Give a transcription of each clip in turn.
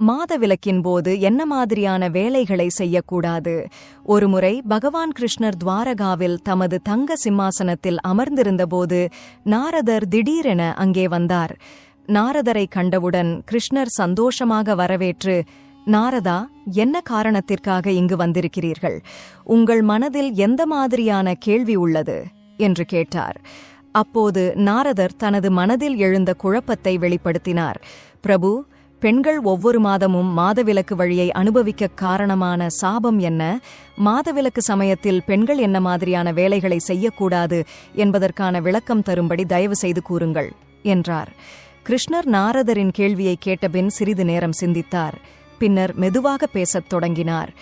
மாதவிலக்கின் போது என்ன மாதிரியான வேலைகளை செய்யக்கூடாது? ஒருமுறை பகவான் கிருஷ்ணர் துவாரகாவில் தமது தங்க சிம்மாசனத்தில் அமர்ந்திருந்தபோது நாரதர் திடீரென அங்கே வந்தார். நாரதரை கண்டவுடன் கிருஷ்ணர் சந்தோஷமாக வரவேற்று நாரதா என்ன காரணத்திற்காக இங்கு வந்திருக்கிறீர்கள்? உங்கள் மனதில் எந்த மாதிரியான கேள்வி உள்ளது? என்று கேட்டார். அப்போது நாரதர் தனது மனதில் எழுந்த குழப்பத்தை வெளிப்படுத்தினார். பிரபு பெண்கள் ஒவ்வொரு மாதமும் மாதவிலக்கு வழியை அனுபவிக்க காரணமான சாபம் என்ன? மாதவிலக்கு சமயத்தில் பெண்கள் என்ன மாதிரியான வேலைகளை செய்யக்கூடாது என்பதற்கான விளக்கம் தரும்படி தயவு செய்து கூறுங்கள் என்றார். கிருஷ்ணர் நாரதரின் கேள்வியை கேட்டபின் சிறிது நேரம் சிந்தித்தார். பின்னர் மெதுவாக பேசத் தொடங்கினார்.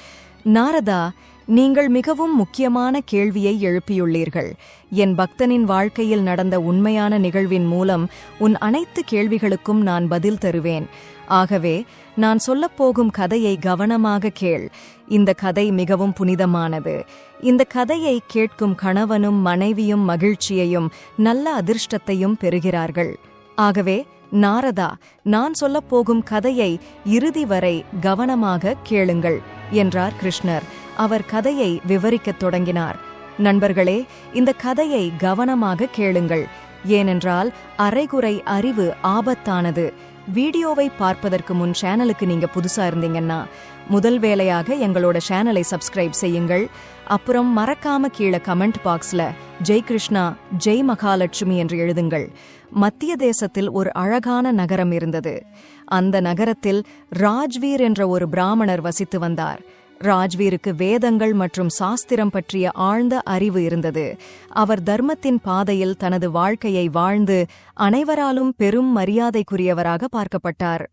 நாரதா நீங்கள் மிகவும் முக்கியமான கேள்வியை எழுப்பியுள்ளீர்கள். என் பக்தனின் வாழ்க்கையில் நடந்த உண்மையான நிகழ்வின் மூலம் உன் அனைத்து கேள்விகளுக்கும் நான் பதில் தருவேன். ஆகவே நான் சொல்லப்போகும் கதையை கவனமாக கேள். இந்த கதை மிகவும் புனிதமானது. இந்த கதையை கேட்கும் கணவனும் மனைவியும் மகிழ்ச்சியையும் நல்ல அதிர்ஷ்டத்தையும் பெறுகிறார்கள். ஆகவே நாரதா நான் சொல்லப்போகும் கதையை இறுதி வரை கவனமாக கேளுங்கள் என்றார் கிருஷ்ணர். அவர் கதையை விவரிக்கத் தொடங்கினார். நண்பர்களே இந்த கதையை கவனமாக கேளுங்கள். ஏனென்றால் அரைகுறை அறிவு ஆபத்தானது. வீடியோவை பார்ப்பதற்கு முன் சேனலுக்கு நீங்க புதுசா இருந்தீங்கன்னா முதல் வேலையாக எங்களோட சேனலை சப்ஸ்கிரைப் செய்யுங்கள். அப்புறம் மறக்காம கீழே கமெண்ட் பாக்ஸ்ல ஜெய் கிருஷ்ணா ஜெய் மகாலட்சுமி என்று எழுதுங்கள். மத்திய தேசத்தில் ஒரு அழகான நகரம் இருந்தது. அந்த நகரத்தில் ராஜ்வீர் என்ற ஒரு பிராமணர் வசித்து வந்தார். ராஜ்வீருக்கு வேதங்கள் மற்றும் சாஸ்திரம் பற்றிய ஆழ்ந்த அறிவு இருந்தது. அவர் தர்மத்தின் பாதையில் தனது வாழ்க்கையை வாழ்ந்து அனைவராலும் பெரும் மரியாதைக்குரியவராக பார்க்கப்பட்டார்.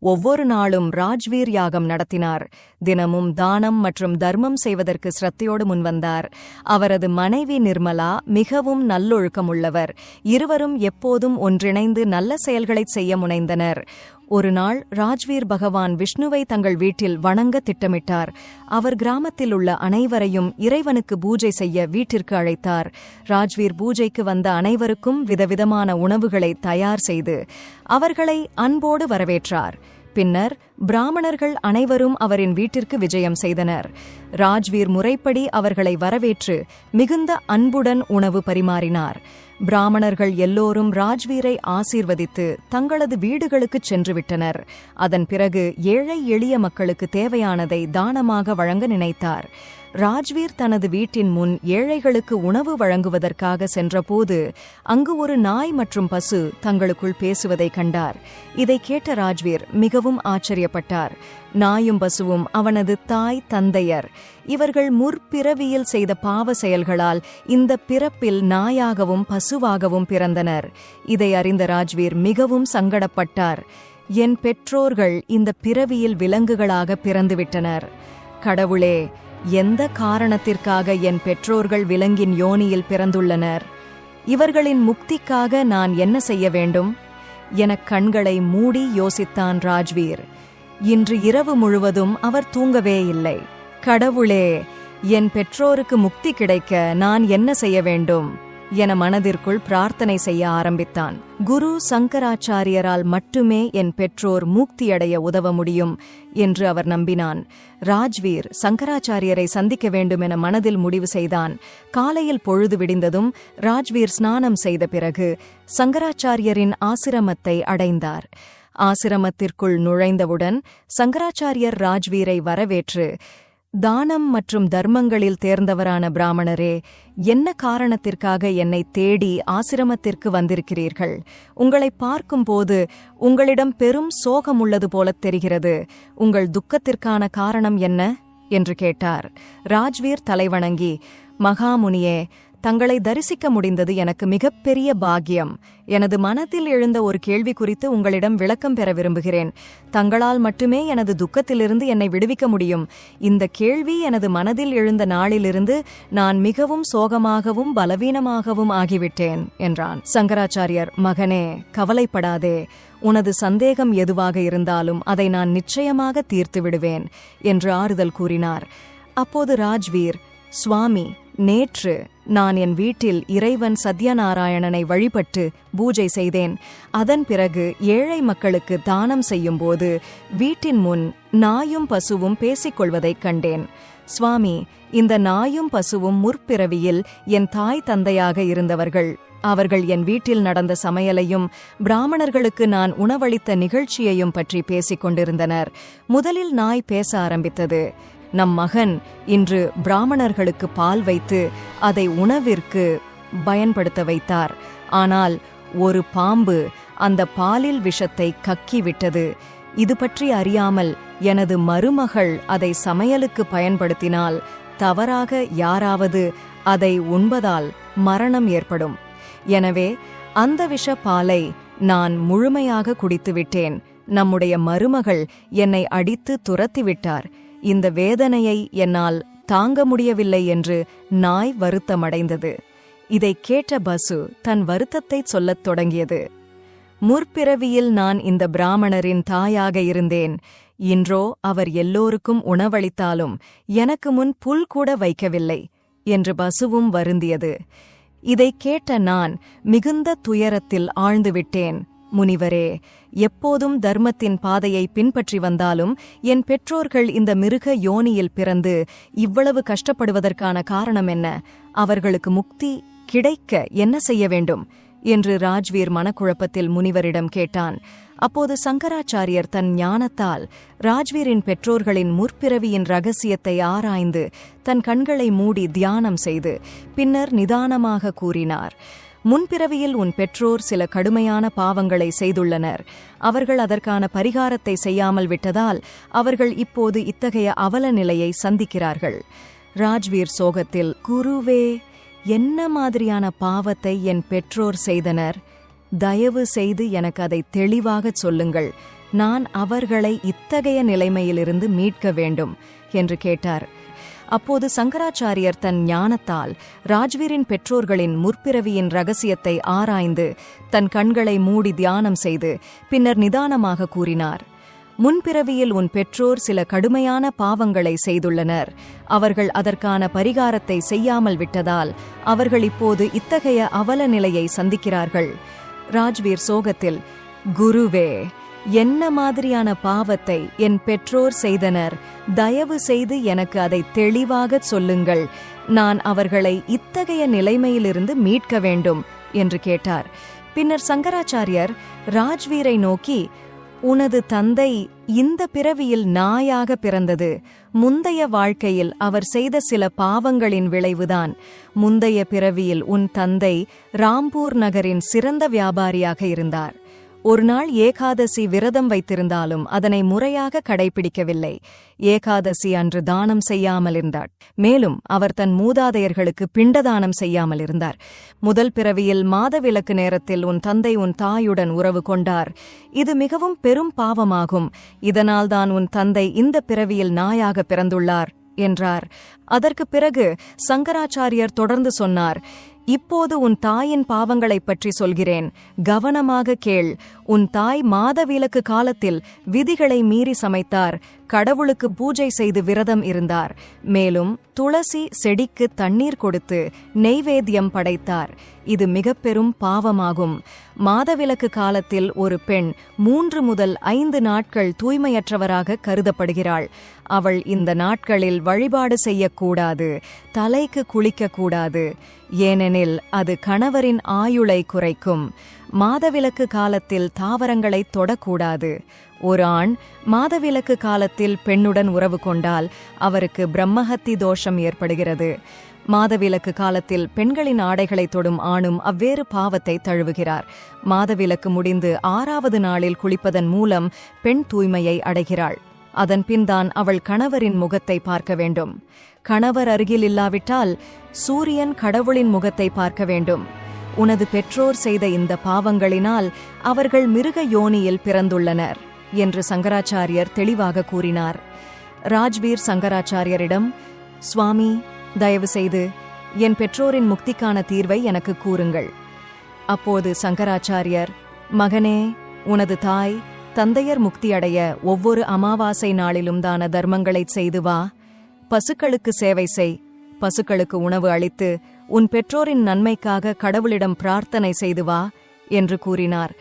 ஒவ்வொரு நாளும் ராஜ்வீர் யாகம் நடத்தினார். தினமும் தானம் மற்றும் தர்மம் செய்வதற்கு சிரத்தையோடு முன்வந்தார். அவரது மனைவி நிர்மலா மிகவும் நல்லொழுக்கமுள்ளவர். இருவரும் எப்போதும் ஒன்றிணைந்து நல்ல செயல்களைச் செய்ய முனைந்தனர். ஒருநாள் ராஜ்வீர் பகவான் விஷ்ணுவை தங்கள் வீட்டில் வணங்க திட்டமிட்டார். அவர் கிராமத்தில் உள்ள அனைவரையும் இறைவனுக்கு பூஜை செய்ய வீட்டிற்கு அழைத்தார். ராஜ்வீர் பூஜைக்கு வந்த அனைவருக்கும் விதவிதமான உணவுகளை தயார் செய்து அவர்களை அன்போடு வரவேற்றார். பின்னர் பிராமணர்கள் அனைவரும் அவரின் வீட்டிற்கு விஜயம் செய்தனர். ராஜ்வீர் முறைப்படி அவர்களை வரவேற்று மிகுந்த அன்புடன் உணவு பரிமாறினார். பிராமணர்கள் எல்லோரும் ராஜ்வீரை ஆசீர்வதித்து தங்களது வீடுகளுக்குச் சென்றுவிட்டனர். அதன் பிறகு ஏழை எளிய மக்களுக்கு தேவையானதை தானமாக வழங்க நினைத்தார். ராஜ்வீர் தனது வீட்டின் முன் ஏழைகளுக்கு உணவு வழங்குவதற்காக சென்றபோது அங்கு ஒரு நாய் மற்றும் பசு தங்களுக்குள் பேசுவதை கண்டார். இதை கேட்ட ராஜ்வீர் மிகவும் ஆச்சரியப்பட்டார். நாயும் பசுவும் அவனது தாய் தந்தையர் இவர்கள் முற்பிறவியில் செய்த பாவ செயல்களால் இந்த பிறப்பில் நாயாகவும் பசுவாகவும் பிறந்தனர். இதை அறிந்த ராஜ்வீர் மிகவும் சங்கடப்பட்டார். என் பெற்றோர்கள் இந்த பிறவியில் விலங்குகளாக பிறந்துவிட்டனர். கடவுளே எந்த காரணத்திற்காக என் பெற்றோர்கள் விலங்கின் யோனியில் பிறந்துள்ளனர்? இவர்களின் முக்திக்காக நான் என்ன செய்ய வேண்டும்? எனக் கண்களை மூடி யோசித்தான் ராஜ்வீர். இன்று இரவு முழுவதும் அவர் தூங்கவே இல்லை. கடவுளே என் பெற்றோருக்கு முக்தி கிடைக்க நான் என்ன செய்ய வேண்டும்? என மனதிற்குள் பிரார்த்தனை செய்ய ஆரம்பித்தான். குரு சங்கராச்சாரியரால் மட்டுமே என் பெற்றோர் மூக்தியடைய உதவ முடியும் என்று அவர் நம்பினான். ராஜ்வீர் சங்கராச்சாரியரை சந்திக்க வேண்டும் என மனதில் முடிவு செய்தான். காலையில் பொழுது விடிந்ததும் ராஜ்வீர் ஸ்நானம் செய்த பிறகு சங்கராச்சாரியரின் ஆசிரமத்தை அடைந்தார். ஆசிரமத்திற்குள் நுழைந்தவுடன் சங்கராச்சாரியர் ராஜ்வீரை வரவேற்று தானம் மற்றும் தர்மங்களில் தேர்ந்தவரான பிராமணரே என்ன காரணத்திற்காக என்னை தேடி ஆசிரமத்திற்கு வந்திருக்கிறீர்கள்? உங்களை பார்க்கும்போது உங்களிடம் பெரும் சோகம் உள்ளது போலத் தெரிகிறது. உங்கள் துக்கத்திற்கான காரணம் என்ன? என்று கேட்டார். ராஜ்வீர் தலைவணங்கி மகாமுனியே தங்களை தரிசிக்க முடிந்தது எனக்கு மிகப்பெரிய பாக்கியம். எனது மனத்தில் எழுந்த ஒரு கேள்வி குறித்து உங்களிடம் விளக்கம் பெற விரும்புகிறேன். தங்களால் மட்டுமே எனது துக்கத்திலிருந்து என்னை விடுவிக்க முடியும். இந்த கேள்வி எனது மனதில் எழுந்த நாளிலிருந்து நான் மிகவும் சோகமாகவும் பலவீனமாகவும் ஆகிவிட்டேன் என்றான். சங்கராச்சாரியர் மகனே கவலைப்படாதே. உனது சந்தேகம் எதுவாக இருந்தாலும் அதை நான் நிச்சயமாக தீர்த்து விடுவேன் என்று ஆறுதல் கூறினார். அப்போது ராஜ்வீர் சுவாமி நேற்று நான் என் வீட்டில் இறைவன் சத்யநாராயணனை வழிபட்டு பூஜை செய்தேன். அதன் பிறகு ஏழை மக்களுக்கு தானம் செய்யும்போது வீட்டின் முன் நாயும் பசுவும் பேசிக்கொள்வதைக் கண்டேன். சுவாமி இந்த நாயும் பசுவும் முற்பிறவியில் என் தாய் தந்தையாக இருந்தவர்கள் அவர்கள் என் வீட்டில் நடந்த சமையலையும் பிராமணர்களுக்கு நான் உணவளித்த நிகழ்ச்சியையும் பற்றி பேசிக் கொண்டிருந்தனர் முதலில் நாய் பேச ஆரம்பித்தது. நம் மகன் இன்று பிராமணர்களுக்கு பால் வைத்து அதை உணவிற்கு பயன்படுத்த வைத்தார். ஆனால் ஒரு பாம்பு அந்த பாலில் விஷத்தை கக்கிவிட்டது. இது பற்றி அறியாமல் எனது மருமகள் அதை சமையலுக்கு பயன்படுத்தினால் தவறாக யாராவது அதை உண்பதால் மரணம் ஏற்படும். எனவே அந்த விஷ பாலை நான் முழுமையாக குடித்துவிட்டேன். நம்முடைய மருமகள் என்னை அடித்து துரத்திவிட்டார். இந்த வேதனையை என்னால் தாங்க முடியவில்லை என்று நாய் வருத்தமடைந்தது. இதைக் கேட்ட பசு தன் வருத்தத்தை சொல்லத் தொடங்கியது. முற்பிறவியில் நான் இந்த பிராமணரின் தாயாக இருந்தேன். இன்றோ அவர் எல்லோருக்கும் உணவளித்தாலும் எனக்கு முன் புல் கூட வைக்கவில்லை என்று பசுவும் வருந்தியது. இதைக் கேட்ட நான் மிகுந்த துயரத்தில் ஆழ்ந்துவிட்டேன் முனிவரே எப்போதும் தர்மத்தின் பாதையை பின்பற்றி வந்தாலும் என் பெற்றோர்கள் இந்த மிருக யோனியில் பிறந்து இவ்வளவு கஷ்டப்படுவதற்கான காரணம் என்ன? அவர்களுக்கு முக்தி கிடைக்க என்ன செய்ய வேண்டும்? என்று ராஜ்வீர் மனக்குழப்பத்தில் முனிவரிடம் கேட்டான். அப்போது சங்கராச்சாரியர் தன் ஞானத்தால் ராஜ்வீரின் பெற்றோர்களின் முற்பிறவியின் ரகசியத்தை ஆராய்ந்து தன் கண்களை மூடி தியானம் செய்து பின்னர் நிதானமாக கூறினார். முன்பிறவியில் உன் பெற்றோர் சில கடுமையான பாவங்களை செய்துள்ளனர். அவர்கள் அதற்கான பரிகாரத்தை செய்யாமல் விட்டதால் அவர்கள் இப்போது இத்தகைய அவல நிலையை சந்திக்கிறார்கள். ராஜ்வீர் சோகத்தில் குருவே என்ன மாதிரியான பாவத்தை என் பெற்றோர் செய்தனர்? தயவு செய்து எனக்கு அதை தெளிவாகச் சொல்லுங்கள். நான் அவர்களை இத்தகைய நிலைமையிலிருந்து மீட்க வேண்டும் என்று கேட்டார். அப்போது சங்கராச்சாரியர் தன் ஞானத்தால் ராஜ்வீரின் பெற்றோர்களின் முற்பிறவியின் ரகசியத்தை ஆராய்ந்து தன் கண்களை மூடி தியானம் செய்து பின்னர் நிதானமாக கூறினார். முன்பிறவியில் உன் பெற்றோர் சில கடுமையான பாவங்களை செய்துள்ளனர். அவர்கள் அதற்கான பரிகாரத்தை செய்யாமல் விட்டதால் அவர்கள் இப்போது இத்தகைய அவல நிலையை சந்திக்கிறார்கள். ராஜ்வீர் சோகத்தில் குருவே என்ன மாதிரியான பாவத்தை என் பெற்றோர் செய்தனர்? தயவு செய்து எனக்கு அதை தெளிவாகச் சொல்லுங்கள். நான் அவர்களை இத்தகைய நிலைமையிலிருந்து மீட்க வேண்டும் என்று கேட்டார். பின்னர் சங்கராச்சாரியர் ராஜ்வீரை நோக்கி உனது தந்தை இந்த பிறவியில் நாயாக பிறந்தது. முந்தைய வாழ்க்கையில் அவர் செய்த சில பாவங்களின் விளைவுதான். முந்தைய பிறவியில் உன் தந்தை ராம்பூர் நகரின் சிறந்த வியாபாரியாக இருந்தார். ஒருநாள் ஏகாதசி விரதம் வைத்திருந்தாலும் அதனை முறையாக கடைபிடிக்கவில்லை. ஏகாதசி அன்று தானம் செய்யாமல் இருந்தார் மேலும் அவர் தன் மூதாதையர்களுக்கு பிண்டதானம் செய்யாமல் இருந்தார். முதல் பிறவியில் மாதவிலக்கு நேரத்தில் உன் தந்தை உன் தாயுடன் உறவு கொண்டார். இது மிகவும் பெரும் பாவமாகும். இதனால்தான் உன் தந்தை இந்த பிறவியில் நாயாக பிறந்துள்ளார் என்றார். அதற்கு பிறகு சங்கராச்சாரியர் தொடர்ந்து சொன்னார் இப்போது உன் தாயின் பாவங்களைப் பற்றி சொல்கிறேன். கவனமாக கேள். உன் தாய் மாதவிலக்கு காலத்தில் விதிகளை மீறி சமைத்தார். கடவுளுக்கு பூஜை செய்து விரதம் இருந்தார். மேலும் துளசி செடிக்கு தண்ணீர் கொடுத்து நெய்வேத்தியம் படைத்தார். இது மிக பெரும் பாவமாகும். மாதவிலக்கு காலத்தில் ஒரு பெண் மூன்று முதல் ஐந்து நாட்கள் தூய்மையற்றவராக கருதப்படுகிறாள். அவள் இந்த நாட்களில் வழிபாடு செய்யக்கூடாது தலைக்கு குளிக்கக்கூடாது. ஏனெனில் அது கணவரின் ஆயுளை குறைக்கும். மாதவிலக்கு காலத்தில் தாவரங்களை தொடக்கூடாது. ஒரு ஆண் மாதவிலக்கு காலத்தில் பெண்ணுடன் உறவு கொண்டால் அவருக்கு பிரம்மஹத்தி தோஷம் ஏற்படுகிறது. மாதவிலக்கு காலத்தில் பெண்களின் ஆடைகளை தொடும் ஆணும் அவ்வேறு பாவத்தை தழுவுகிறார். மாதவிலக்கு முடிந்து ஆறாவது நாளில் குளிப்பதன் மூலம் பெண் தூய்மையை அடைகிறாள். அதன் பின்தான் அவள் கணவரின் முகத்தை பார்க்க வேண்டும். கணவர் அருகில் இல்லாவிட்டால் சூரியன் கடவுளின் முகத்தை பார்க்க வேண்டும். உனது பெற்றோர் செய்த இந்த பாவங்களினால் அவர்கள் மிருக யோனியில் பிறந்துள்ளனர் என்று சங்கராச்சாரியர் தெளிவாக கூறினார். ராஜ்வீர் சங்கராச்சாரியரிடம் சுவாமி தயவு செய்து என் பெற்றோரின் முக்திக்கான தீர்வை எனக்கு கூறுங்கள். அப்போது சங்கராச்சாரியர் மகனே உனது தாய் தந்தையர் முக்தியடைய ஒவ்வொரு அமாவாசை நாளிலும் தான தர்மங்களைச் செய்து வா. பசுக்களுக்கு சேவை செய். பசுக்களுக்கு உணவு அளித்து உன் பெற்றோரின் நன்மைக்காக கடவுளிடம் பிரார்த்தனை செய்து வா என்று கூறினார்.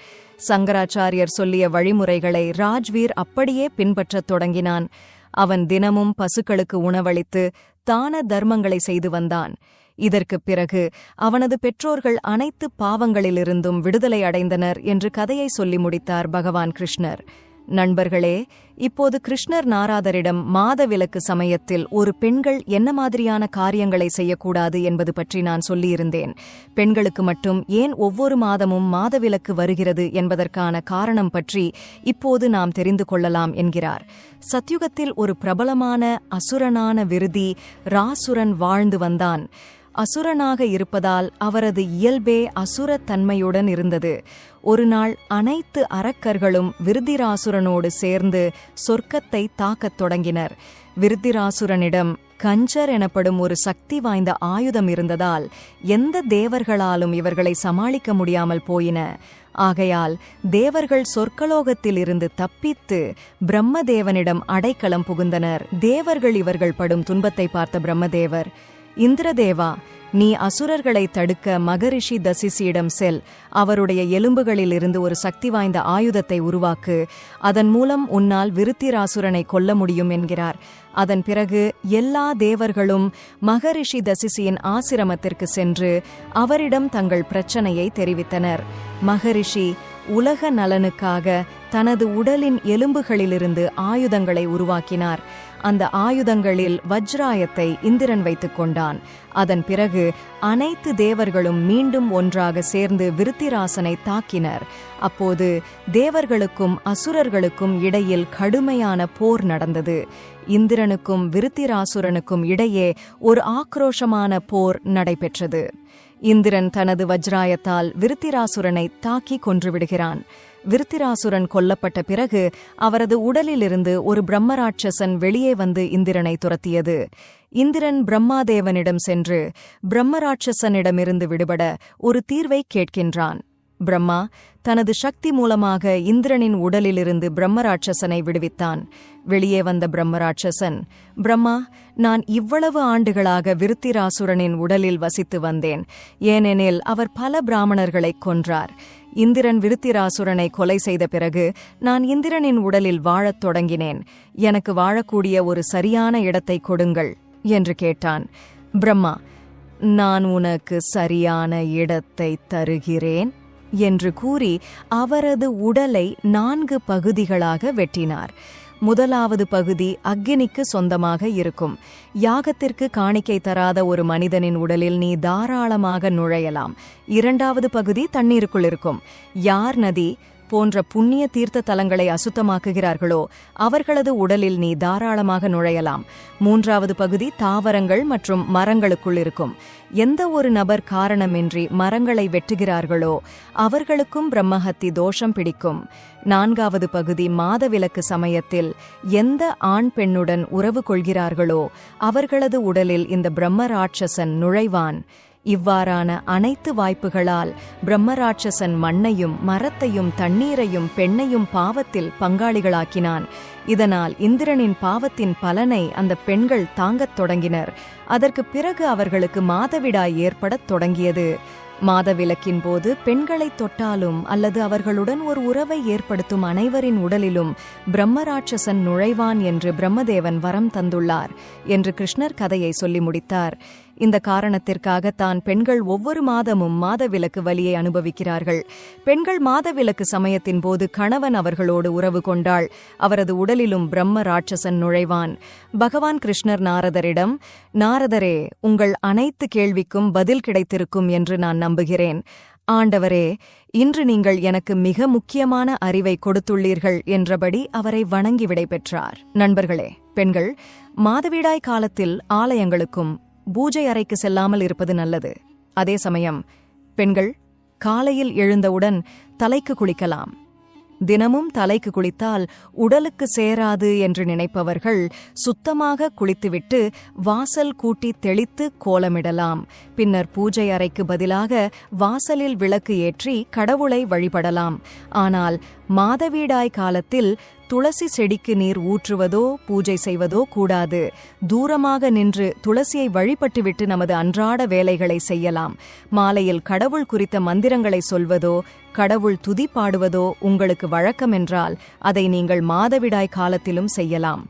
சங்கராச்சாரியர் சொல்லிய வழிமுறைகளை ராஜ்வீர் அப்படியே பின்பற்றத் தொடங்கினான். அவன் தினமும் பசுக்களுக்கு உணவளித்து தான தர்மங்களை செய்து வந்தான். இதற்குப் பிறகு அவனது பெற்றோர்கள் அனைத்து பாவங்களிலிருந்தும் விடுதலை அடைந்தனர் என்று கதையை சொல்லி முடித்தார் பகவான் கிருஷ்ணர். நண்பர்களே இப்போது கிருஷ்ணர் நாராதரிடம் மாதவிலக்கு சமயத்தில் ஒரு பெண்கள் என்ன மாதிரியான காரியங்களை செய்யக்கூடாது என்பது பற்றி நான் சொல்லியிருந்தேன். பெண்களுக்கு மட்டும் ஏன் ஒவ்வொரு மாதமும் மாதவிலக்கு வருகிறது என்பதற்கான காரணம் பற்றி இப்போது நாம் தெரிந்து கொள்ளலாம் என்கிறார். சத்யுகத்தில் ஒரு பிரபலமான அசுரனான விருதி ராசுரன் வாழ்ந்து வந்தான். அசுரனாக இருப்பதால் அவரது இயல்பே அசுரத்தன்மையுடன் இருந்தது. ஒருநாள் அனைத்து அரக்கர்களும் விருதிராசுரனோடு சேர்ந்து சொர்க்கத்தை தாக்கத் தொடங்கினர். விருத்திராசுரனிடம் கஞ்சர் எனப்படும் ஒரு சக்தி வாய்ந்த ஆயுதம் இருந்ததால் எந்த தேவர்களாலும் இவர்களை சமாளிக்க முடியாமல் போயின. ஆகையால் தேவர்கள் சொர்க்கலோகத்தில் இருந்து தப்பித்து பிரம்மதேவனிடம் அடைக்கலம் புகுந்தனர். தேவர்கள் இவர்கள் படும் துன்பத்தை பார்த்த பிரம்மதேவர் இந்திரதேவா நீ அசுரர்களை தடுக்க மகரிஷி தசிசியிடம் செல். அவருடைய எலும்புகளில் இருந்து ஒரு சக்தி வாய்ந்த ஆயுதத்தை உருவாக்கு. அதன் மூலம் உன்னால் விருத்திராசுரனை கொல்ல முடியும் என்கிறார். அதன் பிறகு எல்லா தேவர்களும் மகரிஷி தசிசியின் ஆசிரமத்திற்கு சென்று அவரிடம் தங்கள் பிரச்சனையை தெரிவித்தனர். மகரிஷி உலக நலனுக்காக தனது உடலின் எலும்புகளிலிருந்து ஆயுதங்களை உருவாக்கினார். அந்த ஆயுதங்களில் வஜ்ராயத்தை இந்திரன் வைத்துக் கொண்டான். அதன் பிறகு அனைத்து தேவர்களும் மீண்டும் ஒன்றாக சேர்ந்து விருத்திராசனை தாக்கினர். அப்போது தேவர்களுக்கும் அசுரர்களுக்கும் இடையில் கடுமையான போர் நடந்தது. இந்திரனுக்கும் விருத்திராசுரனுக்கும் இடையே ஒரு ஆக்ரோஷமான போர் நடைபெற்றது. இந்திரன் தனது வஜ்ராயத்தால் விருத்திராசுரனை தாக்கி கொன்றுவிடுகிறான் விருத்திராசுரன் கொல்லப்பட்ட பிறகு அவரது உடலிலிருந்து ஒரு பிரம்மராட்சசன் வெளியே வந்து இந்திரனை துரத்தியது. இந்திரன் பிரம்மாதேவனிடம் சென்று பிரம்மராட்சசனிடமிருந்து விடுபட ஒரு தீர்வை கேட்கின்றான். பிரம்மா தனது சக்தி மூலமாக இந்திரனின் உடலிலிருந்து பிரம்மராட்சசனை விடுவித்தான். வெளியே வந்த பிரம்மராட்சசன் பிரம்மா நான் இவ்வளவு ஆண்டுகளாக விருத்திராசுரனின் உடலில் வசித்து வந்தேன். ஏனெனில் அவர் பல பிராமணர்களைக் கொன்றார். இந்திரன் விருத்திராசுரனை கொலை செய்த பிறகு நான் இந்திரனின் உடலில் வாழத் தொடங்கினேன். எனக்கு வாழக்கூடிய ஒரு சரியான இடத்தை கொடுங்கள் என்று கேட்டான். பிரம்மா நான் உனக்கு சரியான இடத்தை தருகிறேன் என்று கூறி அவரது உடலை நான்கு பகுதிகளாக வெட்டினார். முதலாவது பகுதி அக்கினிக்கு சொந்தமாக இருக்கும். யாகத்திற்கு காணிக்கை தராத ஒரு மனிதனின் உடலில் நீ தாராளமாக நுழையலாம். இரண்டாவது பகுதி தண்ணீருக்குள் இருக்கும். யார் நதி போன்ற புண்ணிய தீர்த்த தலங்களை அசுத்தமாக்குகிறார்களோ அவர்களது உடலில் நீ தாராளமாக நுழையலாம். மூன்றாவது பகுதி தாவரங்கள் மற்றும் மரங்களுக்குள் இருக்கும். எந்த ஒரு நபர் காரணமின்றி மரங்களை வெட்டுகிறார்களோ அவர்களுக்கும் பிரம்மஹத்தி தோஷம் பிடிக்கும். நான்காவது பகுதி மாதவிலக்கு சமயத்தில் எந்த ஆண் பெண்ணுடன் உறவு கொள்கிறார்களோ அவர்களது உடலில் இந்த பிரம்மராட்சசன் நுழைவான். இவ்வாறான அனைத்து வாய்ப்புகளால் பிரம்மராட்சசன் மண்ணையும் மரத்தையும் தண்ணீரையும் பெண்ணையும் பாவத்தில் பங்காளிகளாக்கினான். இதனால் இந்திரனின் பாவத்தின் பலனை அந்த பெண்கள் தாங்கத் தொடங்கினர். அதற்கு பிறகு அவர்களுக்கு மாதவிடாய் ஏற்படத் தொடங்கியது. மாதவிலக்கின் போது பெண்களை தொட்டாலும் அல்லது அவர்களுடன் ஒரு உறவை ஏற்படுத்தும் அனைவரின் உடலிலும் பிரம்மராட்சசன் நுழைவான் என்று பிரம்மதேவன் வரம் தந்துள்ளார் என்று கிருஷ்ணர் கதையை சொல்லி முடித்தார். இந்த காரணத்திற்காக தான் பெண்கள் ஒவ்வொரு மாதமும் மாதவிலக்கு வலியை அனுபவிக்கிறார்கள். பெண்கள் மாதவிலக்கு சமயத்தின் போது கணவன் அவர்களோடு உறவு கொண்டாள். அவரது உடலிலும் பிரம்ம ராட்சசன் நுழைவான். பகவான் கிருஷ்ணர் நாரதரிடம் நாரதரே உங்கள் அனைத்து கேள்விக்கும் பதில் கிடைத்திருக்கும் என்று நான் நம்புகிறேன். ஆண்டவரே இன்று நீங்கள் எனக்கு மிக முக்கியமான அறிவை கொடுத்துள்ளீர்கள் என்றபடி அவரை வணங்கி விடை பெற்றார் நண்பர்களே பெண்கள் மாதவிடாய் காலத்தில் ஆலயங்களுக்கும் பூஜை அறைக்கு செல்லாமல் இருப்பது நல்லது. அதே சமயம் பெண்கள் காலையில் எழுந்தவுடன் தலைக்கு குளிக்கலாம். தினமும் தலைக்கு குளித்தால் உடலுக்கு சேராது என்று நினைப்பவர்கள் சுத்தமாக குளித்துவிட்டு வாசல் கூட்டி தெளித்து கோலமிடலாம். பின்னர் பூஜை அறைக்கு பதிலாக வாசலில் விளக்கு ஏற்றி கடவுளை வழிபடலாம். ஆனால் மாதவீடாய் காலத்தில் துளசி செடிக்கு நீர் ஊற்றுவதோ பூஜை செய்வதோ கூடாது. தூரமாக நின்று துளசியை வழிபட்டுவிட்டு நமது அன்றாட வேலைகளை செய்யலாம். மாலையில் கடவுள் குறித்த மந்திரங்களை சொல்வதோ கடவுள் துதி பாடுவதோ உங்களுக்கு வழக்கம் என்றால் அதை நீங்கள் மாதவிடாய் காலத்திலும் செய்யலாம்.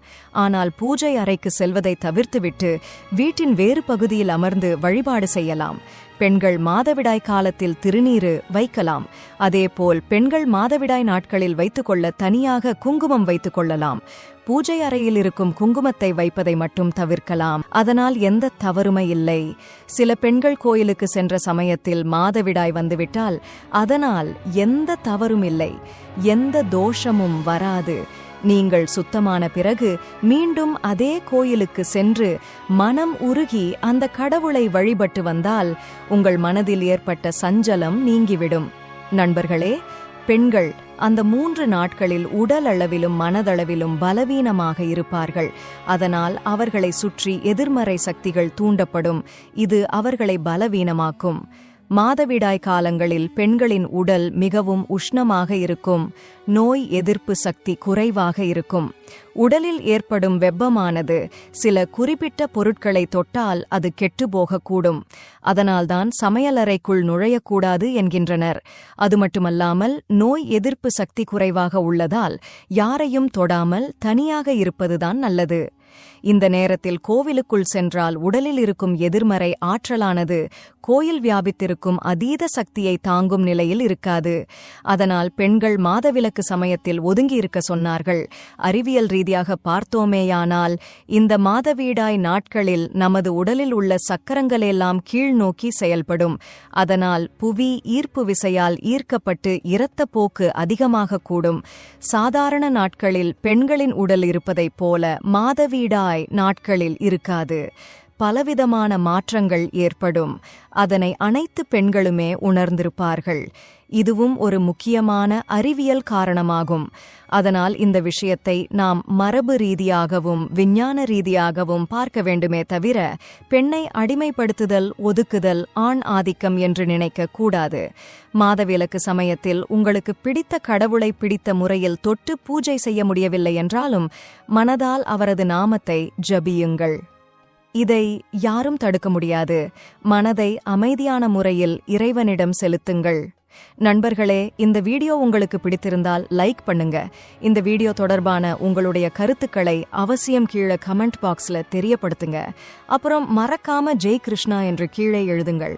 ஆனால் பூஜை அறைக்கு செல்வதை தவிர்த்துவிட்டு வீட்டின் வேறு பகுதியில் அமர்ந்து வழிபாடு செய்யலாம். பெண்கள் மாதவிடாய் காலத்தில் திருநீரு வைக்கலாம். அதேபோல் பெண்கள் மாதவிடாய் நாட்களில் வைத்துக்கொள்ள தனியாக குங்குமம் வைத்துக் கொள்ளலாம். பூஜை அறையில் இருக்கும் குங்குமத்தை வைப்பதை மட்டும் தவிர்க்கலாம். அதனால் எந்த தவறுமை இல்லை. சில பெண்கள் கோயிலுக்கு சென்ற சமயத்தில் மாதவிடாய் வந்துவிட்டால் அதனால் எந்த தவறும் இல்லை. எந்த தோஷமும் வராது. நீங்கள் சுத்தமான பிறகு மீண்டும் அதே கோயிலுக்கு சென்று மனம் உருகி அந்த கடவுளை வழிபட்டு வந்தால் உங்கள் மனதில் ஏற்பட்ட சஞ்சலம் நீங்கிவிடும். நண்பர்களே பெண்கள் அந்த மூன்று நாட்களில் உடல் அளவிலும் மனதளவிலும் பலவீனமாக இருப்பார்கள். அதனால் அவர்களை சுற்றி எதிர்மறை சக்திகள் தூண்டப்படும். இது அவர்களை பலவீனமாக்கும். மாதவிடாய் காலங்களில் பெண்களின் உடல் மிகவும் உஷ்ணமாக இருக்கும். நோய் எதிர்ப்பு சக்தி குறைவாக இருக்கும். உடலில் ஏற்படும் வெப்பமானது சில குறிப்பிட்ட பொருட்களை தொட்டால் அது கெட்டுப்போகக்கூடும் அதனால்தான் சமையலறைக்குள் நுழையக்கூடாது என்கின்றனர். அது மட்டுமல்லாமல் நோய் எதிர்ப்பு சக்தி குறைவாக உள்ளதால் யாரையும் தொடாமல் தனியாக இருப்பதுதான் நல்லது. இந்த நேரத்தில் கோவிலுக்குள் சென்றால் உடலில் இருக்கும் எதிர்மறை ஆற்றலானது கோயில் வியாபித்திருக்கும் அதீத சக்தியை தாங்கும் நிலையில் இருக்காது. அதனால் பெண்கள் மாதவிலக்கு சமயத்தில் ஒதுங்கியிருக்க சொன்னார்கள். அறிவியல் ரீதியாக பார்த்தோமேயானால் இந்த மாதவீடாய் நாட்களில் நமது உடலில் உள்ள சக்கரங்களெல்லாம் கீழ்நோக்கி செயல்படும். அதனால் புவி ஈர்ப்பு விசையால் ஈர்க்கப்பட்டு இரத்த போக்கு அதிகமாக கூடும் சாதாரண நாட்களில் பெண்களின் உடல் இருப்பதைப் போல மாதவீடாய் நாட்களில் இருக்காது. பலவிதமான மாற்றங்கள் ஏற்படும். அதனை அனைத்து பெண்களுமே உணர்ந்திருப்பார்கள். இதுவும் ஒரு முக்கியமான அறிவியல் காரணமாகும். அதனால் இந்த விஷயத்தை நாம் மரபு ரீதியாகவும் விஞ்ஞான ரீதியாகவும் பார்க்க வேண்டுமே தவிர பெண்ணை அடிமைப்படுத்துதல் ஒதுக்குதல் ஆண் ஆதிக்கம் என்று நினைக்க கூடாது. மாதவிலக்கு சமயத்தில் உங்களுக்கு பிடித்த கடவுளை பிடித்த முறையில் தொட்டு பூஜை செய்ய முடியவில்லை என்றாலும் மனதால் அவரது நாமத்தை ஜபியுங்கள். இதை யாரும் தடுக்க முடியாது. மனதை அமைதியான முறையில் இறைவனிடம் செலுத்துங்கள். நண்பர்களே இந்த வீடியோ உங்களுக்கு பிடித்திருந்தால் லைக் பண்ணுங்க. இந்த வீடியோ தொடர்பான உங்களுடைய கருத்துக்களை அவசியம் கீழே கமெண்ட் பாக்ஸ்ல தெரியப்படுத்துங்க. அப்புறம் மறக்காம ஜெய் கிருஷ்ணா என்று கீழே எழுதுங்கள்.